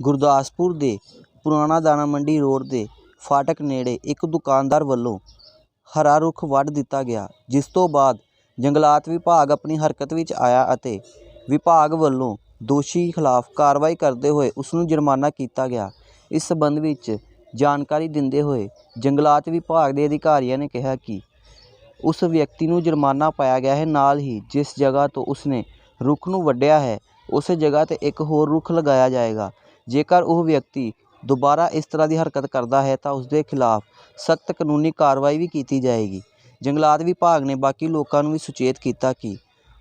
ਗੁਰਦਾਸਪੁਰ ਦੇ ਪੁਰਾਣਾ ਦਾਣਾ ਮੰਡੀ ਰੋਡ ਦੇ ਫਾਟਕ ਨੇੜੇ ਇੱਕ ਦੁਕਾਨਦਾਰ ਵੱਲੋਂ ਹਰਾ ਰੁੱਖ ਵੱਢ ਦਿੱਤਾ ਗਿਆ, ਜਿਸ ਤੋਂ ਬਾਅਦ ਜੰਗਲਾਤ ਵਿਭਾਗ ਆਪਣੀ ਹਰਕਤ ਵਿੱਚ ਆਇਆ ਅਤੇ ਵਿਭਾਗ ਵੱਲੋਂ ਦੋਸ਼ੀ ਖਿਲਾਫ ਕਾਰਵਾਈ ਕਰਦੇ ਹੋਏ ਉਸ ਨੂੰ ਜੁਰਮਾਨਾ ਕੀਤਾ ਗਿਆ। ਇਸ ਸਬੰਧ ਵਿੱਚ ਜਾਣਕਾਰੀ ਦਿੰਦੇ ਹੋਏ ਜੰਗਲਾਤ ਵਿਭਾਗ ਦੇ ਅਧਿਕਾਰੀਆਂ ਨੇ ਕਿਹਾ ਕਿ ਉਸ ਵਿਅਕਤੀ ਨੂੰ ਜੁਰਮਾਨਾ ਪਾਇਆ ਗਿਆ ਹੈ ਨਾਲ ਹੀ ਜਿਸ ਜਗ੍ਹਾ ਤੋਂ ਉਸਨੇ ਰੁੱਖ ਨੂੰ ਵੱਢਿਆ ਹੈ, ਉਸੇ ਜਗ੍ਹਾ ਤੇ ਇੱਕ ਹੋਰ ਰੁੱਖ ਲਗਾਇਆ ਜਾਏਗਾ। ਜੇਕਰ ਉਹ ਵਿਅਕਤੀ ਦੁਬਾਰਾ ਇਸ ਤਰ੍ਹਾਂ ਦੀ ਹਰਕਤ ਕਰਦਾ ਹੈ ਤਾਂ ਉਸਦੇ ਖਿਲਾਫ ਸਖਤ ਕਾਨੂੰਨੀ ਕਾਰਵਾਈ ਵੀ ਕੀਤੀ ਜਾਏਗੀ। ਜੰਗਲਾਤ ਵਿਭਾਗ ਨੇ ਬਾਕੀ ਲੋਕਾਂ ਨੂੰ ਵੀ ਸੁਚੇਤ ਕੀਤਾ ਕਿ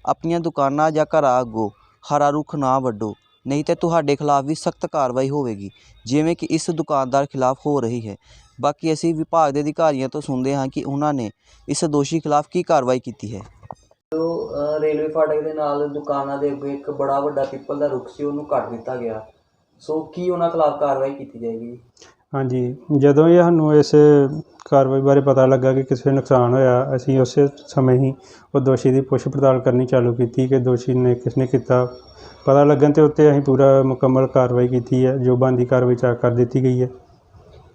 ਆਪਣੀਆਂ ਦੁਕਾਨਾਂ ਜਾਂ ਘਰਾਂ ਅੱਗੋਂ ਹਰਾ ਰੁੱਖ ਨਾ ਵੱਢੋ, ਨਹੀਂ ਤਾਂ ਤੁਹਾਡੇ ਖਿਲਾਫ ਵੀ ਸਖਤ ਕਾਰਵਾਈ ਹੋਵੇਗੀ, ਜਿਵੇਂ ਕਿ ਇਸ ਦੁਕਾਨਦਾਰ ਖਿਲਾਫ ਹੋ ਰਹੀ ਹੈ। ਬਾਕੀ ਅਸੀਂ ਵਿਭਾਗ ਦੇ ਅਧਿਕਾਰੀਆਂ ਤੋਂ ਸੁਣਦੇ ਹਾਂ ਕਿ ਉਹਨਾਂ ਨੇ ਇਸ ਦੋਸ਼ੀ ਖਿਲਾਫ ਕੀ ਕਾਰਵਾਈ ਕੀਤੀ ਹੈ। ਜੋ ਰੇਲਵੇ ਫਾਟਕ ਦੇ ਨਾਲ ਦੁਕਾਨਾਂ ਦੇ ਅੱਗੇ ਇੱਕ ਬੜਾ ਵੱਡਾ ਪਿੱਪਲ ਦਾ ਰੁੱਖ ਸੀ, ਉਹਨੂੰ ਕੱਟ ਦਿੱਤਾ ਗਿਆ। ਸੋ ਕੀ ਉਹਨਾਂ ਖਿਲਾਫ ਕਾਰਵਾਈ ਕੀਤੀ ਜਾਏਗੀ? ਹਾਂਜੀ, ਜਦੋਂ ਇਹ ਸਾਨੂੰ ਇਸ ਕਾਰਵਾਈ ਬਾਰੇ ਪਤਾ ਲੱਗਾ ਕਿ ਕਿਸੇ ਨੂੰ ਨੁਕਸਾਨ ਹੋਇਆ, ਅਸੀਂ ਉਸੇ ਸਮੇਂ ਹੀ ਉਹ ਦੋਸ਼ੀ ਦੀ ਪੁੱਛ ਪੜਤਾਲ ਕਰਨੀ ਚਾਲੂ ਕੀਤੀ ਕਿ ਦੋਸ਼ੀ ਨੇ ਕਿਸਨੇ ਕੀਤਾ। ਪਤਾ ਲੱਗਣ ਤੇ ਉੱਤੇ ਅਸੀਂ ਪੂਰਾ ਮੁਕੰਮਲ ਕਾਰਵਾਈ ਕੀਤੀ ਹੈ, ਜੋ ਬਣਦੀ ਕਾਰਵਾਈ ਚਾ ਕਰ ਦਿੱਤੀ ਗਈ ਹੈ।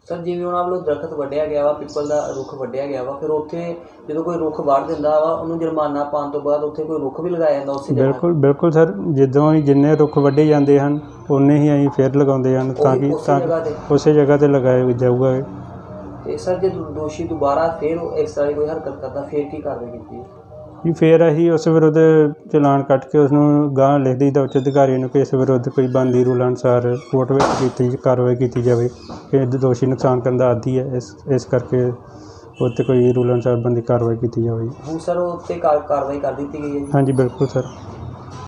ਸਰ ਜਿਵੇਂ ਉਹਨਾਂ ਵੱਲੋਂ ਦਰਖਤ ਵੱਢਿਆ ਗਿਆ ਵਾ ਪਿੱਪਲ ਦਾ ਰੁੱਖ ਵੱਢਿਆ ਗਿਆ ਵਾ ਫਿਰ ਉੱਥੇ ਜਦੋਂ ਕੋਈ ਰੁੱਖ ਵੱਢ ਦਿੰਦਾ ਵਾ ਉਹਨੂੰ ਜੁਰਮਾਨਾ ਪਾਉਣ ਤੋਂ ਬਾਅਦ ਉੱਥੇ ਕੋਈ ਰੁੱਖ ਵੀ ਲਗਾਇਆ ਜਾਂਦਾ ਉਸੇ ਜਗ੍ਹਾ ਬਿਲਕੁਲ ਬਿਲਕੁਲ ਸਰ ਜਦੋਂ ਹੀ ਜਿੰਨੇ ਰੁੱਖ ਵੱਢੇ ਜਾਂਦੇ ਹਨ ਉਨੇ ਹੀ ਅਸੀਂ ਫੇਰ ਲਗਾਉਂਦੇ ਹਨ ਤਾਂ ਕਿ ਉਸੇ ਤਾਂ ਜਗ੍ਹਾ ਤੇ? ਉਸੇ ਜਗ੍ਹਾ ਤੇ ਲਗਾਇਆ ਜਾਊਗਾ ਤੇ ਸਰ ਜੇ ਦੋ- ਦੋਸ਼ੀ ਦੁਬਾਰਾ ਫਿਰ ਉਹ ਇਸ ਤਰ੍ਹਾਂ ਦੀ ਕੋਈ ਹਰਕਤ ਕਰਦਾ ਫਿਰ ਕੀ ਕਾਰਵਾਈ ਕੀਤੀ? ਵੀ ਫੇਰ ਅਸੀਂ ਉਸ ਵਿਰੁੱਧ ਚਲਾਨ ਕੱਟ ਕੇ ਉਸ ਨੂੰ ਗਾਂਹ ਲਿਖ ਦਈਦਾ ਉੱਚ ਅਧਿਕਾਰੀਆਂ ਨੂੰ ਕਿ ਇਸ ਵਿਰੁੱਧ ਕੋਈ ਬਣਦੀ ਰੂਲ ਅਨੁਸਾਰ ਕੋਰਟ ਵਿੱਚ ਕੀਤੀ ਕਾਰਵਾਈ ਕੀਤੀ ਜਾਵੇ ਕਿ ਦੋਸ਼ੀ ਨੁਕਸਾਨ ਕਰਨ ਦਾ ਆਦੀ ਹੈ ਇਸ ਇਸ ਕਰਕੇ ਉਹ 'ਤੇ ਕੋਈ ਰੂਲ ਅਨੁਸਾਰ ਬਣਦੀ ਕਾਰਵਾਈ ਕੀਤੀ ਜਾਵੇ। ਹੁਣ ਸਰ ਉਹ ਕਾਰਵਾਈ ਕਰ ਦਿੱਤੀ ਗਈ ਹੈ ਜੀ। ਹਾਂਜੀ ਬਿਲਕੁਲ ਸਰ।